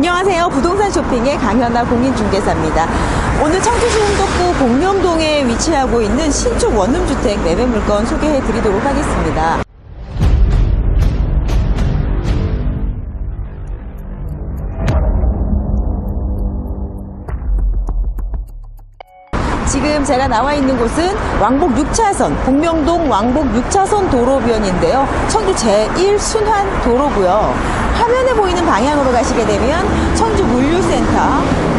안녕하세요. 부동산 쇼핑의 강현아 공인중개사입니다. 오늘 청주시 홍덕구 공명동에 위치하고 있는 신축 원룸주택 매매 물건 소개해 드리도록 하겠습니다. 지금 제가 나와 있는 곳은 왕복 6차선, 공명동 왕복 6차선 도로변인데요. 청주 제1순환 도로고요. 화면에 보이는 방향으로 가시게 되면 청주 물류센터,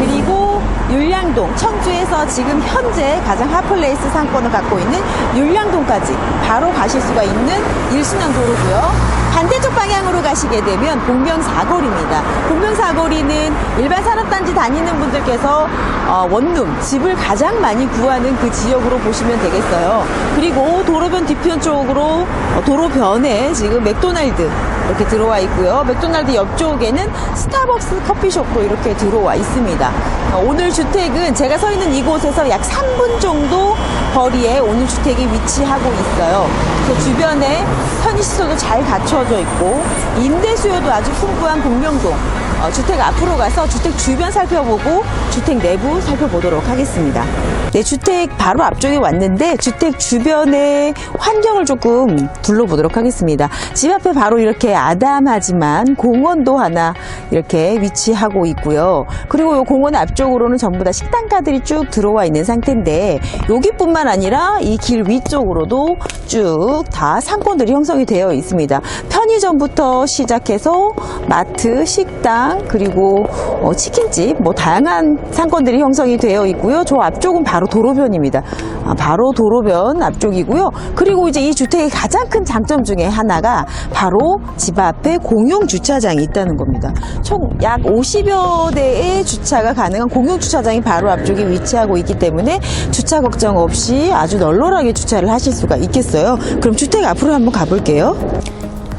율량동, 청주에서 지금 현재 가장 핫플레이스 상권을 갖고 있는 율량동까지 바로 가실 수가 있는 1순환 도로고요. 반대쪽 방향으로 가시게 되면 공명사거리입니다. 공명사거리는 일반 산업단지 다니는 분들께서 어, 원룸, 집을 가장 많이 구하는 그 지역으로 보시면 되겠어요. 그리고 도로변 뒤편 쪽으로 어, 도로변에 지금 맥도날드 이렇게 들어와 있고요. 맥도날드 옆쪽에는 스타벅스 커피숍도 이렇게 들어와 있습니다. 어, 오늘 주 택은 제가 서 있는 이곳에서 약 3분 정도 거리에 오늘 주택이 위치하고 있어요. 그 주변에 편의시설도 잘 갖춰져 있고 임대 수요도 아주 풍부한 공명동 어, 주택 앞으로 가서 주택 주변 살펴보고 주택 내부 살펴보도록 하겠습니다. 네, 주택 바로 앞쪽에 왔는데 주택 주변의 환경을 조금 둘러보도록 하겠습니다. 집 앞에 바로 이렇게 아담하지만 공원도 하나 이렇게 위치하고 있고요. 그리고 이 공원 앞쪽으로는 전부 다 식당가들이 쭉 들어와 있는 상태인데 여기뿐만 아니라 이 길 위쪽으로도 쭉 다 상권들이 형성이 되어 있습니다. 편의점부터 시작해서 마트, 식당, 그리고 어, 치킨집, 뭐 다양한 상권들이 형성이 되어 있고요. 저 앞쪽은 바로 도로변입니다. 아, 바로 도로변 앞쪽이고요. 그리고 이제 이 주택의 가장 큰 장점 중에 하나가 바로 집 앞에 공용 주차장이 있다는 겁니다. 총 약 50여 대의 주차가 가능한 공용 주차장 이 바로 앞쪽에 위치하고 있기 때문에 주차 걱정 없이 아주 널널하게 주차를 하실 수가 있겠어요. 그럼 주택 앞으로 한번 가볼게요.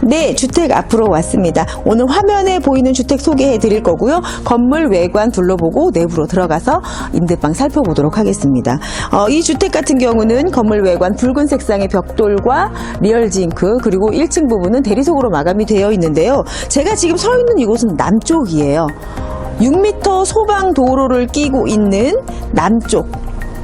네, 주택 앞으로 왔습니다. 오늘 화면에 보이는 주택 소개해 드릴 거고요. 건물 외관 둘러보고 내부로 들어가서 임대방 살펴보도록 하겠습니다. 어, 이 주택 같은 경우는 건물 외관 붉은 색상의 벽돌과 리얼 징크 그리고 1층 부분은 대리석으로 마감이 되어 있는데요. 제가 지금 서 있는 이곳은 남쪽이에요. 6m 소방 도로를 끼고 있는 남쪽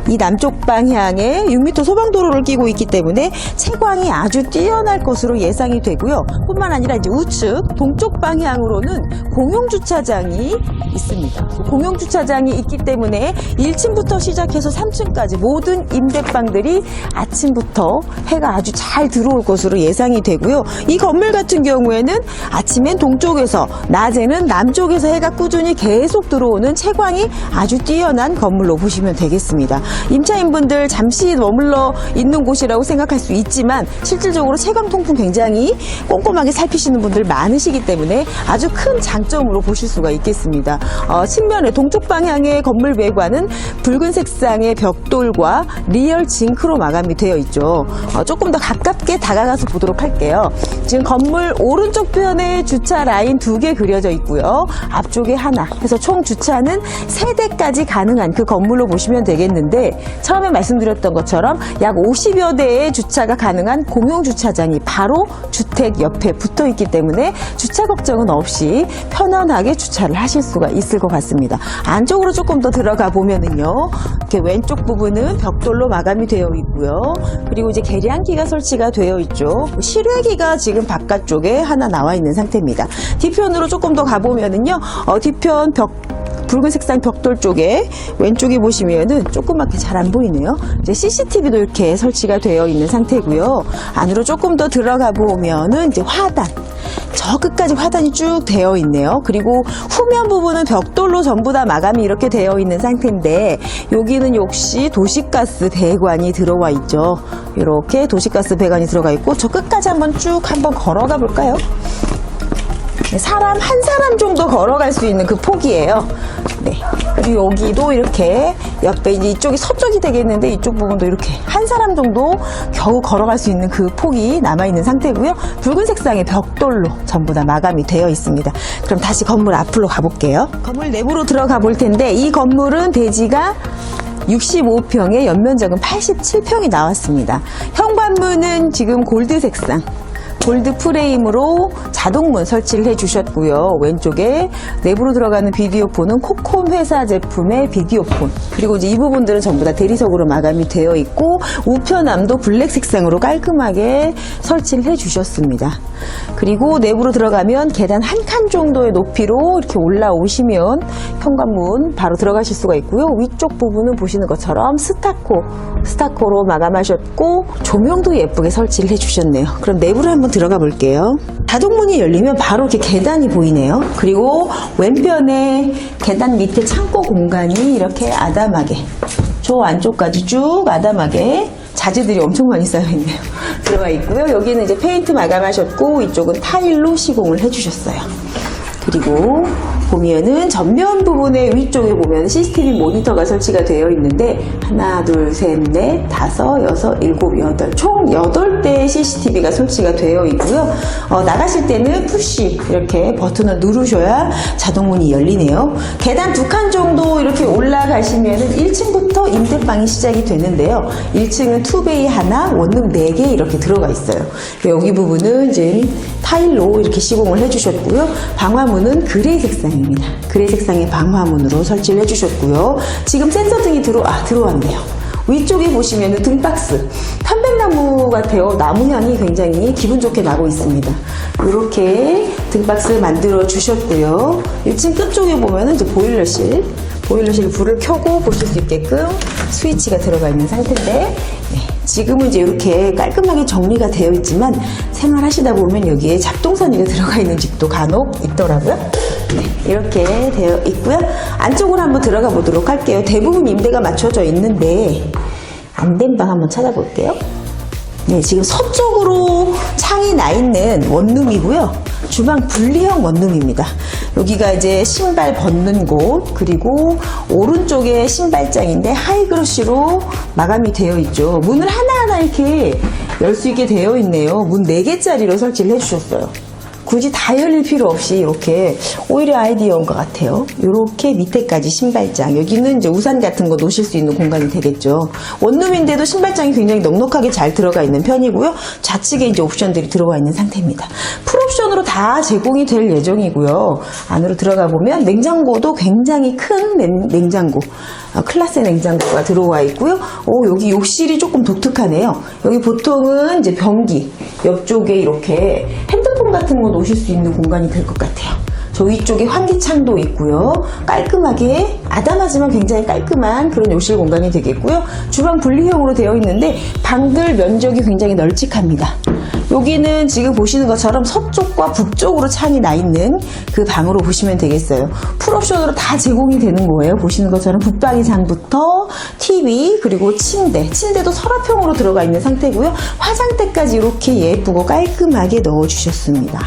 이 남쪽 방향에 6m 소방도로를 끼고 있기 때문에 채광이 아주 뛰어날 것으로 예상이 되고요. 뿐만 아니라 이제 우측 동쪽 방향으로는 공용주차장이 있습니다. 공용주차장이 있기 때문에 1층부터 시작해서 3층까지 모든 임대방들이 아침부터 해가 아주 잘 들어올 것으로 예상이 되고요. 이 건물 같은 경우에는 아침엔 동쪽에서 낮에는 남쪽에서 해가 꾸준히 계속 들어오는 채광이 아주 뛰어난 건물로 보시면 되겠습니다. 임차인분들 잠시 머물러 있는 곳이라고 생각할 수 있지만 실질적으로 채광 통풍 굉장히 꼼꼼하게 살피시는 분들 많으시기 때문에 아주 큰 장점으로 보실 수가 있겠습니다. 어, 측면에 동쪽 방향의 건물 외관은 붉은 색상의 벽돌과 리얼 징크로 마감이 되어 있죠. 어, 조금 더 가깝게 다가가서 보도록 할게요. 지금 건물 오른쪽 편에 주차 라인 두 개 그려져 있고요. 앞쪽에 하나 해서 총 주차는 세 대까지 가능한 그 건물로 보시면 되겠는데 처음에 말씀드렸던 것처럼 약 50여 대의 주차가 가능한 공용 주차장이 바로 주택 옆에 붙어 있기 때문에 주차 걱정은 없이 편안하게 주차를 하실 수가 있을 것 같습니다. 안쪽으로 조금 더 들어가 보면은요. 이렇게 왼쪽 부분은 벽돌로 마감이 되어 있고요. 그리고 이제 계량기가 설치가 되어 있죠. 실외기가 지금 바깥쪽에 하나 나와 있는 상태입니다. 뒤편으로 조금 더 가보면은요. 어, 뒤편 벽 붉은 색상 벽돌 쪽에 왼쪽에 보시면은 조그맣게 잘 안 보이네요. 이제 CCTV도 이렇게 설치가 되어 있는 상태고요. 안으로 조금 더 들어가 보면은 이제 화단. 저 끝까지 화단이 쭉 되어 있네요. 그리고 후면 부분은 벽돌로 전부 다 마감이 이렇게 되어 있는 상태인데 여기는 역시 도시가스 배관이 들어와 있죠. 이렇게 도시가스 배관이 들어가 있고 저 끝까지 한번 쭉 한번 걸어가 볼까요? 네, 사람 한 사람 정도 걸어갈 수 있는 그 폭이에요. 네. 그리고 여기도 이렇게 옆에 이쪽이 서쪽이 되겠는데 이쪽 부분도 이렇게 한 사람 정도 겨우 걸어갈 수 있는 그 폭이 남아 있는 상태고요. 붉은 색상의 벽돌로 전부 다 마감이 되어 있습니다. 그럼 다시 건물 앞으로 가볼게요. 건물 내부로 들어가 볼 텐데 이 건물은 대지가 65평에 연면적은 87평이 나왔습니다. 현관문은 지금 골드 색상. 골드 프레임으로 자동문 설치를 해주셨고요. 왼쪽에 내부로 들어가는 비디오폰은 코콤 회사 제품의 비디오폰. 그리고 이제 이 부분들은 전부 다 대리석으로 마감이 되어 있고 우편함도 블랙 색상으로 깔끔하게 설치를 해주셨습니다. 그리고 내부로 들어가면 계단 한 칸 정도의 높이로 이렇게 올라오시면 현관문 바로 들어가실 수가 있고요. 위쪽 부분은 보시는 것처럼 스타코, 스타코로 마감하셨고 조명도 예쁘게 설치를 해주셨네요. 그럼 내부로 한번 들어가 볼게요. 자동문이 열리면 바로 이렇게 계단이 보이네요. 그리고 왼편에 계단 밑에 창고 공간이 이렇게 아담하게 저 안쪽까지 쭉 아담하게 자재들이 엄청 많이 쌓여있네요. 들어가 있고요. 여기는 이제 페인트 마감하셨고 이쪽은 타일로 시공을 해주셨어요. 그리고 보면은 전면 부분의 위쪽에 보면 CCTV 모니터가 설치가 되어 있는데 하나, 둘, 셋, 넷, 다섯, 여섯, 일곱, 여덟 총 여덟 대의 CCTV가 설치가 되어 있고요. 어, 나가실 때는 푸시 이렇게 버튼을 누르셔야 자동문이 열리네요. 계단 두 칸 정도 이렇게 올라가시면은 1층부터 임대방이 시작이 되는데요. 1층은 투베이 하나, 원룸 4개 이렇게 들어가 있어요. 여기 부분은 이제 타일로 이렇게 시공을 해주셨고요. 방화문은 그레이 색상 입니다. 그레이 색상의 방화문으로 설치를 해주셨고요. 지금 센서 등이 들어, 아, 들어왔네요. 위쪽에 보시면 등박스 편백나무 같아요 나무 향이 굉장히 기분 좋게 나고 있습니다 이렇게 등박스 만들어 주셨고요 1층 끝쪽에 보면 이제 보일러실 보일러실 불을 켜고 보실 수 있게끔 스위치가 들어가 있는 상태인데 네, 지금은 이제 이렇게 깔끔하게 정리가 되어 있지만 생활하시다 보면 여기에 잡동사니가 들어가 있는 집도 간혹 있더라고요. 네, 이렇게 되어 있고요. 안쪽으로 한번 들어가 보도록 할게요. 대부분 임대가 맞춰져 있는데 안 된 방 한번 찾아볼게요. 네, 지금 서쪽으로 창이 나 있는 원룸이고요. 주방 분리형 원룸입니다. 여기가 이제 신발 벗는 곳, 그리고 오른쪽에 신발장인데 하이그로시로 마감이 되어 있죠. 문을 하나하나 이렇게 열 수 있게 되어 있네요. 문 4개짜리로 설치를 해주셨어요. 굳이 다 열릴 필요 없이 이렇게 오히려 아이디어인 것 같아요. 이렇게 밑에까지 신발장. 여기는 이제 우산 같은 거 놓으실 수 있는 공간이 되겠죠. 원룸인데도 신발장이 굉장히 넉넉하게 잘 들어가 있는 편이고요. 좌측에 이제 옵션들이 들어가 있는 상태입니다. 풀옵션으로 다 제공이 될 예정이고요. 안으로 들어가 보면 냉장고도 굉장히 큰 냉- 냉장고. 어, 클라스 냉장고가 들어와 있고요. 오, 여기 욕실이 조금 독특하네요. 여기 보통은 이제 변기 옆쪽에 이렇게 핸드 폰 같은 거 놓으실 수 있는 공간이 될 것 같아요. 저 위쪽에 환기창도 있고요. 깔끔하게 아담하지만 굉장히 깔끔한 그런 욕실 공간이 되겠고요. 주방 분리형으로 되어 있는데 방들 면적이 굉장히 널찍합니다. 여기는 지금 보시는 것처럼 서쪽과 북쪽으로 창이 나 있는 그 방으로 보시면 되겠어요. 풀옵션으로 다 제공이 되는 거예요. 보시는 것처럼 북방의 장부터 TV 그리고 침대, 침대도 서랍형으로 들어가 있는 상태고요. 화장대까지 이렇게 예쁘고 깔끔하게 넣어주셨습니다.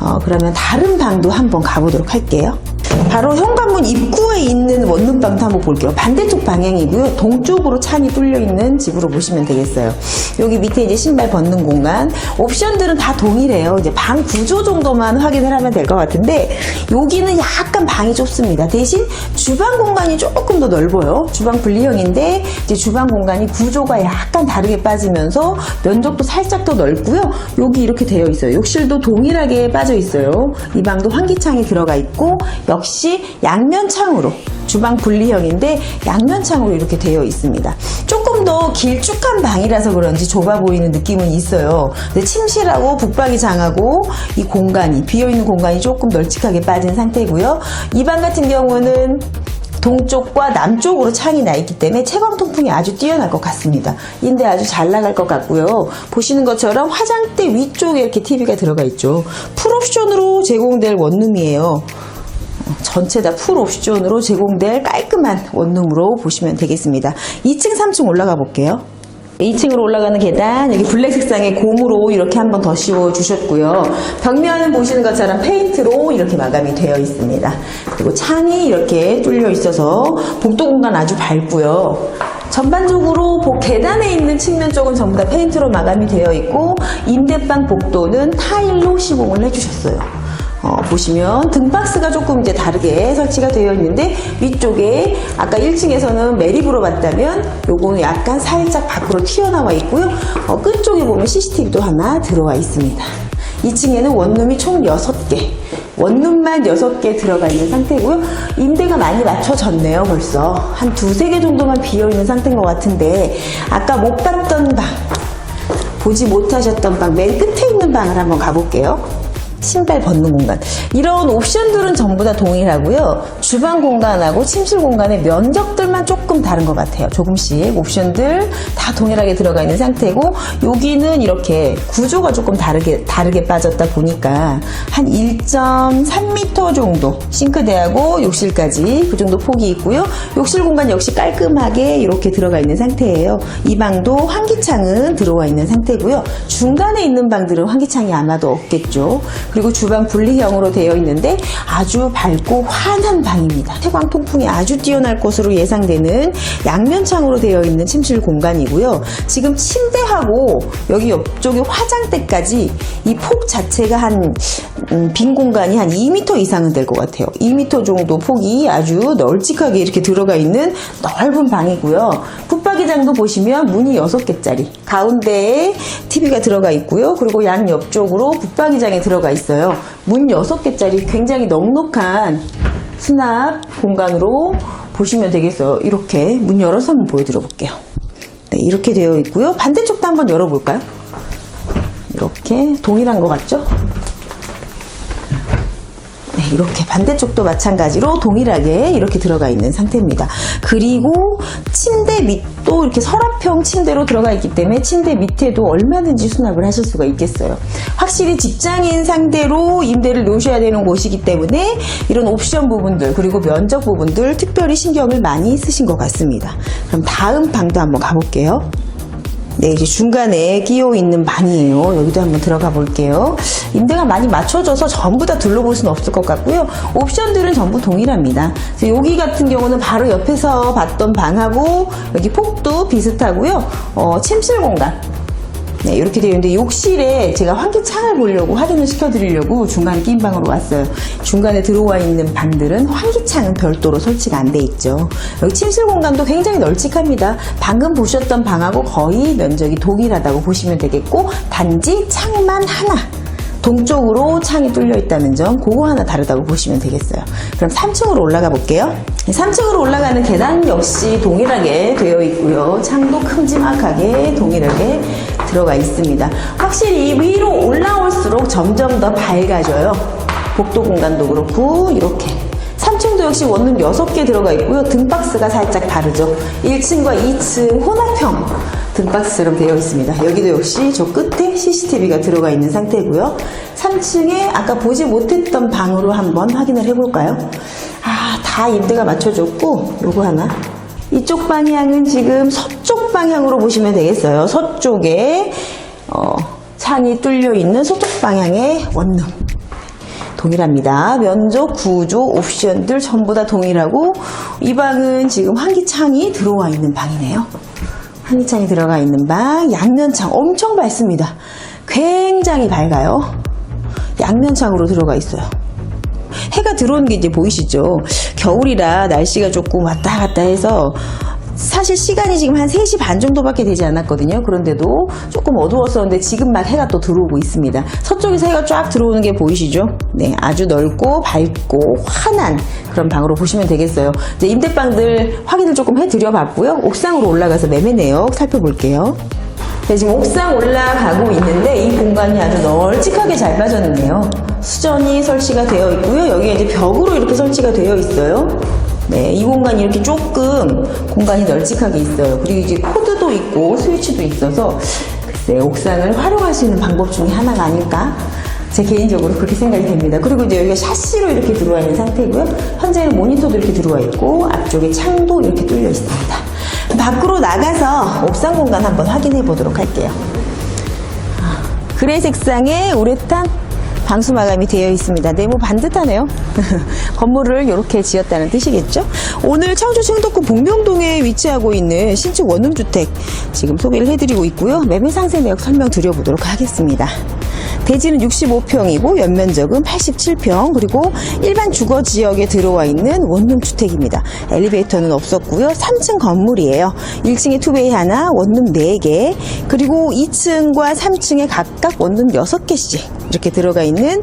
어, 그러면 다른 방도 한번 가보도록 할게요. 바로 현관문 입구에 있는 원룸 방도 한번 볼게요. 반대쪽 방향이고요. 동쪽으로 창이 뚫려 있는 집으로 보시면 되겠어요. 여기 밑에 이제 신발 벗는 공간. 옵션들은 다 동일해요. 이제 방 구조 정도만 확인을 하면 될 것 같은데 여기는 약간 방이 좁습니다. 대신 주방 공간이 조금 더 넓어요. 주방 분리형인데 이제 주방 공간이 구조가 약간 다르게 빠지면서 면적도 살짝 더 넓고요. 여기 이렇게 되어 있어요. 욕실도 동일하게 빠져 있어요. 이 방도 환기창이 들어가 있고 역시 양면창으로 주방 분리형인데 양면창으로 이렇게 되어 있습니다. 조금 더 길쭉한 방이라서 그런지 좁아 보이는 느낌은 있어요. 근데 침실하고 북방이 장하고 이 공간이 비어있는 공간이 조금 널찍하게 빠진 상태고요. 이 방 같은 경우는 동쪽과 남쪽으로 창이 나 있기 때문에 채광 통풍이 아주 뛰어날 것 같습니다. 인데 아주 잘 나갈 것 같고요. 보시는 것처럼 화장대 위쪽에 이렇게 TV가 들어가 있죠. 풀옵션으로 제공될 원룸이에요. 전체 다 풀 옵션으로 제공될 깔끔한 원룸으로 보시면 되겠습니다. 2층, 3층 올라가 볼게요. 2층으로 올라가는 계단 여기 블랙 색상의 고무로 이렇게 한번 더 씌워 주셨고요. 벽면은 보시는 것처럼 페인트로 이렇게 마감이 되어 있습니다. 그리고 창이 이렇게 뚫려 있어서 복도 공간 아주 밝고요. 전반적으로 복- 계단에 있는 측면 쪽은 전부 다 페인트로 마감이 되어 있고 임대방 복도는 타일로 시공을 해주셨어요. 어, 보시면 등박스가 조금 이제 다르게 설치가 되어 있는데 위쪽에 아까 1층에서는 매립으로 봤다면 요거는 약간 살짝 밖으로 튀어나와 있고요. 어, 끝쪽에 보면 CCTV도 하나 들어와 있습니다. 2층에는 원룸이 총 6개. 원룸만 6개 들어가 있는 상태고요. 임대가 많이 맞춰졌네요, 벌써. 한 두세 개 정도만 비어있는 상태인 것 같은데, 아까 못 봤던 방, 보지 못하셨던 방, 맨 끝에 있는 방을 한번 가볼게요. 신발 벗는 공간. 이런 옵션들은 전부 다 동일하고요. 주방 공간하고 침실 공간의 면적들만 조금 다른 것 같아요. 조금씩 옵션들 다 동일하게 들어가 있는 상태고 여기는 이렇게 구조가 조금 다르게 다르게 빠졌다 보니까 한 1.3m 정도 싱크대하고 욕실까지 그 정도 폭이 있고요. 욕실 공간 역시 깔끔하게 이렇게 들어가 있는 상태예요. 이 방도 환기창은 들어와 있는 상태고요. 중간에 있는 방들은 환기창이 아마도 없겠죠. 그리고 주방 분리형으로 되어 있는데 아주 밝고 환한 방입니다. 태광 통풍이 아주 뛰어날 것으로 예상되는 양면 창으로 되어 있는 침실 공간이고요. 지금 침대하고 여기 옆쪽에 화장대까지 이 폭 자체가 한 음, 빈 공간이 한 2m 이상은 될 것 같아요. 2m 정도 폭이 아주 널찍하게 이렇게 들어가 있는 넓은 방이고요. 붙박이장도 보시면 문이 6개짜리. 가운데에 TV가 들어가 있고요. 그리고 양 옆쪽으로 붙박이장에 들어가 있어요. 문 6개짜리 굉장히 넉넉한 수납 공간으로 보시면 되겠어요. 이렇게 문 열어서 한번 보여드려 볼게요. 네, 이렇게 되어 있고요. 반대쪽도 한번 열어볼까요? 이렇게 동일한 것 같죠? 네, 이렇게 반대쪽도 마찬가지로 동일하게 이렇게 들어가 있는 상태입니다. 그리고 침대 밑도 이렇게 서랍형 침대로 들어가 있기 때문에 침대 밑에도 얼마든지 수납을 하실 수가 있겠어요. 확실히 직장인 상대로 임대를 놓으셔야 되는 곳이기 때문에 이런 옵션 부분들 그리고 면적 부분들 특별히 신경을 많이 쓰신 것 같습니다. 그럼 다음 방도 한번 가볼게요. 네, 이제 중간에 끼어 있는 방이에요. 여기도 한번 들어가 볼게요. 임대가 많이 맞춰져서 전부 다 둘러볼 수는 없을 것 같고요. 옵션들은 전부 동일합니다. 여기 같은 경우는 바로 옆에서 봤던 방하고 여기 폭도 비슷하고요. 어, 침실 공간. 네, 이렇게 되어 있는데 욕실에 제가 환기창을 보려고 확인을 시켜드리려고 중간에 낀 방으로 왔어요. 중간에 들어와 있는 방들은 환기창은 별도로 설치가 안 돼 있죠. 여기 침실 공간도 굉장히 널찍합니다. 방금 보셨던 방하고 거의 면적이 동일하다고 보시면 되겠고 단지 창만 하나 동쪽으로 창이 뚫려 있다는 점, 그거 하나 다르다고 보시면 되겠어요. 그럼 3층으로 올라가 볼게요. 3층으로 올라가는 계단 역시 동일하게 되어 있고요. 창도 큼지막하게 동일하게 들어가 있습니다. 확실히 위로 올라올수록 점점 더 밝아져요. 복도 공간도 그렇고, 이렇게. 3층도 역시 원룸 6개 들어가 있고요. 등박스가 살짝 다르죠. 1층과 2층 혼합형 등박스로 되어 있습니다. 여기도 역시 저 끝에 CCTV가 들어가 있는 상태고요. 3층에 아까 보지 못했던 방으로 한번 확인을 해볼까요? 아, 다 임대가 맞춰졌고, 요거 하나. 이쪽 방향은 지금 서쪽 방향으로 보시면 되겠어요. 서쪽에, 어, 창이 뚫려 있는 서쪽 방향의 원룸. 동일합니다. 면적, 구조, 옵션들 전부 다 동일하고 이 방은 지금 환기창이 들어와 있는 방이네요. 환기창이 들어가 있는 방, 양면창 엄청 밝습니다. 굉장히 밝아요. 양면창으로 들어가 있어요. 해가 들어오는 게 이제 보이시죠? 겨울이라 날씨가 조금 왔다 갔다 해서 사실 시간이 지금 한 3시 반 정도밖에 되지 않았거든요. 그런데도 조금 어두웠었는데 지금 막 해가 또 들어오고 있습니다. 서쪽에서 해가 쫙 들어오는 게 보이시죠? 네, 아주 넓고 밝고 환한 그런 방으로 보시면 되겠어요. 이제 임대방들 확인을 조금 해드려 봤고요. 옥상으로 올라가서 매매 내역 살펴볼게요. 네, 지금 옥상 올라가고 있는데 이 공간이 아주 널찍하게 잘 빠졌네요. 수전이 설치가 되어 있고요. 여기에 이제 벽으로 이렇게 설치가 되어 있어요. 네, 이 공간이 이렇게 조금 공간이 널찍하게 있어요. 그리고 이제 코드도 있고 스위치도 있어서 글쎄 옥상을 활용할 수 있는 방법 중에 하나가 아닐까? 제 개인적으로 그렇게 생각이 됩니다. 그리고 이제 여기가 샤시로 이렇게 들어와 있는 상태고요. 현재는 모니터도 이렇게 들어와 있고 앞쪽에 창도 이렇게 뚫려 있습니다. 밖으로 나가서 옥상 공간 한번 확인해 보도록 할게요. 아, 그레이 색상의 우레탄 방수 마감이 되어 있습니다. 네모 반듯하네요. 건물을 이렇게 지었다는 뜻이겠죠? 오늘 청주 청덕구 복명동에 위치하고 있는 신축 원룸주택 지금 소개를 해드리고 있고요. 매매 상세 내역 설명 드려보도록 하겠습니다. 대지는 65평이고 연면적은 87평 그리고 일반 주거 지역에 들어와 있는 원룸 주택입니다. 엘리베이터는 없었고요. 3층 건물이에요. 1층에 투베이 하나, 원룸 4개 그리고 2층과 3층에 각각 원룸 6개씩 이렇게 들어가 있는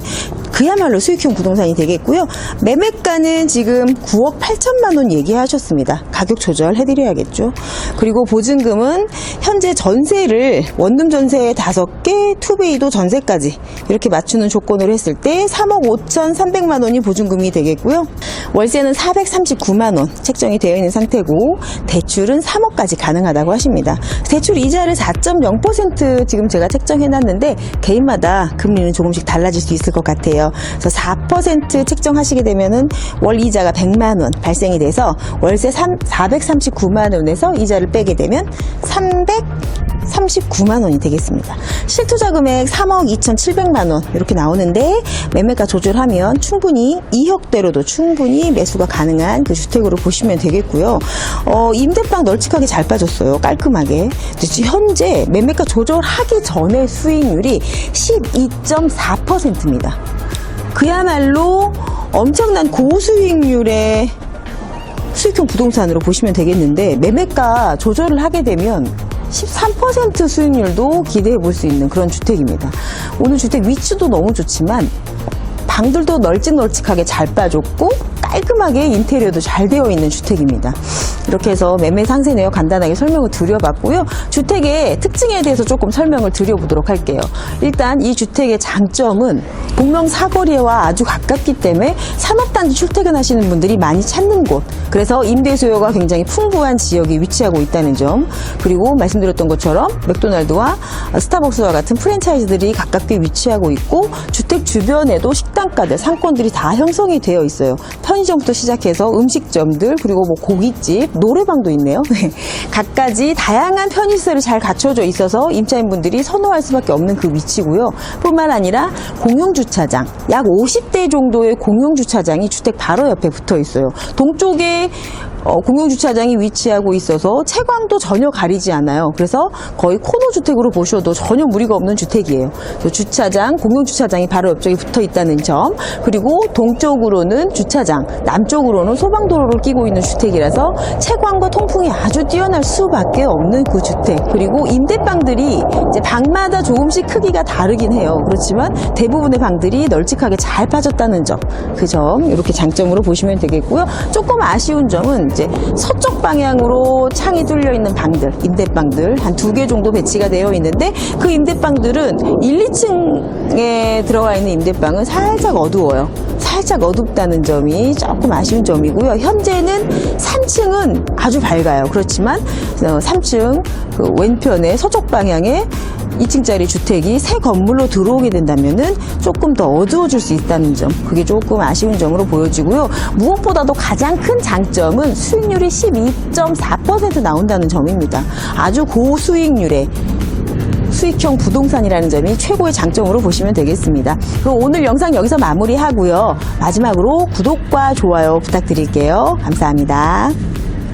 그야말로 수익형 부동산이 되겠고요. 매매가는 지금 9억 8천만 원 얘기하셨습니다. 가격 조절해드려야겠죠. 그리고 보증금은 현재 전세를 원룸 전세 5개, 투베이도 전세까지 이렇게 맞추는 조건으로 했을 때 3억 5천 3백만 원이 보증금이 되겠고요. 월세는 439만 원 책정이 되어 있는 상태고 대출은 3억까지 가능하다고 하십니다. 대출 이자를 4.0% 지금 제가 책정해놨는데 개인마다 금리는 조금씩 달라질 수 있을 것 같아요. 그래서 4% 책정하시게 되면은 월 이자가 100만 원 발생이 돼서 월세 3, 439만 원에서 이자를 빼게 되면 339만 원이 되겠습니다. 실투자 금액 3억 2,700만 원 이렇게 나오는데 매매가 조절하면 충분히 2억대로도 충분히 매수가 가능한 그 주택으로 보시면 되겠고요. 어, 임대방 널찍하게 잘 빠졌어요. 깔끔하게. 현재 매매가 조절하기 전에 수익률이 12.4%입니다. 그야말로 엄청난 고수익률의 수익형 부동산으로 보시면 되겠는데 매매가 조절을 하게 되면 13% 수익률도 기대해 볼 수 있는 그런 주택입니다. 오늘 주택 위치도 너무 좋지만 방들도 널찍널찍하게 잘 빠졌고 깔끔하게 인테리어도 잘 되어 있는 주택입니다. 이렇게 해서 매매 상세 내역 간단하게 설명을 드려봤고요. 주택의 특징에 대해서 조금 설명을 드려보도록 할게요. 일단 이 주택의 장점은 공명 사거리와 아주 가깝기 때문에 산업단지 출퇴근하시는 분들이 많이 찾는 곳. 그래서 임대 수요가 굉장히 풍부한 지역에 위치하고 있다는 점. 그리고 말씀드렸던 것처럼 맥도날드와 스타벅스와 같은 프랜차이즈들이 가깝게 위치하고 있고 주 택 주변에도 식당가들, 상권들이 다 형성이 되어 있어요. 편의점부터 시작해서 음식점들 그리고 뭐 고깃집, 노래방도 있네요. 갖가지 다양한 편의시설이 잘 갖춰져 있어서 임차인분들이 선호할 수밖에 없는 그 위치고요. 뿐만 아니라 공용주차장, 약 50대 정도의 공용주차장이 주택 바로 옆에 붙어 있어요. 동쪽에 어, 공용주차장이 위치하고 있어서 채광도 전혀 가리지 않아요. 그래서 거의 코너 주택으로 보셔도 전혀 무리가 없는 주택이에요. 주차장, 공용주차장이 바로 옆쪽에 붙어 있다는 점, 그리고 동쪽으로는 주차장, 남쪽으로는 소방도로를 끼고 있는 주택이라서 채광과 통풍이 아주 뛰어날 수밖에 없는 그 주택. 그리고 임대방들이 이제 방마다 조금씩 크기가 다르긴 해요. 그렇지만 대부분의 방들이 널찍하게 잘 빠졌다는 점, 그 점 이렇게 장점으로 보시면 되겠고요. 조금 아쉬운 점은 이제 서쪽 방향으로 창이 뚫려 있는 방들, 임대방들 한 두 개 정도 배치가 되어 있는데 그 임대방들은 1, 2층에 들어가 있는 임대방은 살짝 어두워요. 살짝 어둡다는 점이 조금 아쉬운 점이고요. 현재는 3층은 아주 밝아요. 그렇지만 3층 그 왼편에 서쪽 방향에 2층짜리 주택이 새 건물로 들어오게 된다면은 조금 더 어두워질 수 있다는 점. 그게 조금 아쉬운 점으로 보여지고요. 무엇보다도 가장 큰 장점은 수익률이 12.4% 나온다는 점입니다. 아주 고수익률의 수익형 부동산이라는 점이 최고의 장점으로 보시면 되겠습니다. 그럼 오늘 영상 여기서 마무리하고요. 마지막으로 구독과 좋아요 부탁드릴게요. 감사합니다.